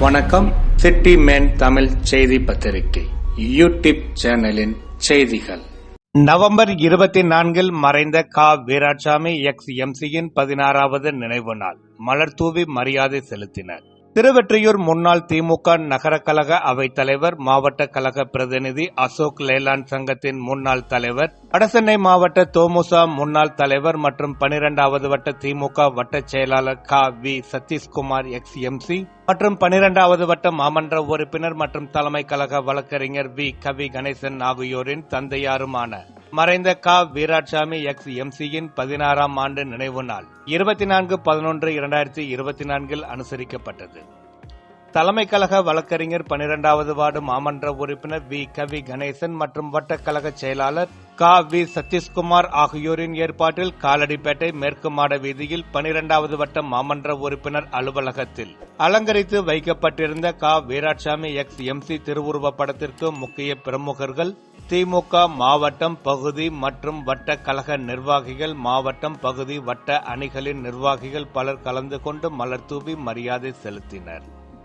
வணக்கம். City man Tamil செய்தி பத்திரிகை யூடியூப் சேனலின் செய்திகள். நவம்பர் இருபத்தி நான்கில் மறைந்த கா. வீராசாமி எக்ஸ். எம்சியின் பதினாறாவது நினைவு நாள். மலர் தூவி மரியாதை செலுத்தினர். திருவெற்றியூர் முன்னாள் திமுக நகர கழக அவைத் தலைவர் மாவட்ட கழக பிரதிநிதி அசோக் லேலான் சங்கத்தின் முன்னாள் தலைவர் வடசென்னை மாவட்ட தோமுசா முன்னாள் தலைவர் மற்றும் பனிரெண்டாவது வட்ட திமுக வட்டச் செயலாளர் க. வி. சதீஷ்குமார் எக்ஸ் எம்சி மற்றும் பனிரெண்டாவது வட்ட மாமன்ற உறுப்பினர் மற்றும் தலைமை கழக வழக்கறிஞர் வி. கவி கணேசன் ஆகியோரின் தந்தையாருமான மறைந்த கா. வீராட்சாமி எக்ஸ் எம்சியின் பதினாறாம் ஆண்டு நினைவு நாள் இருபத்தி நான்கு பதினொன்று இரண்டாயிரத்தி இருபத்தி நான்கில் அனுசரிக்கப்பட்டது. தலைமை கழக வழக்கறிஞர் பனிரெண்டாவது வார்டு மாமன்ற உறுப்பினர் வி. கவி. கணேசன் மற்றும் வட்டக்கழக செயலாளர் க. வி. சதீஷ்குமார் ஆகியோரின் ஏற்பாட்டில் காலடிப்பேட்டை மேற்கு மாட வீதியில் பனிரெண்டாவது வட்ட மாமன்ற உறுப்பினர் அலுவலகத்தில் அலங்கரித்து வைக்கப்பட்டிருந்த க. வீராட்சாமி எக்ஸ். எம்சி திருவுருவ படத்திற்கு முக்கிய பிரமுகர்கள் திமுக மாவட்டம் பகுதி மற்றும் வட்ட கழக நிர்வாகிகள் மாவட்டம் பகுதி வட்ட அணிகளின் நிர்வாகிகள் பலர் கலந்து கொண்டு மலர் தூவி மரியாதை செலுத்தினர்.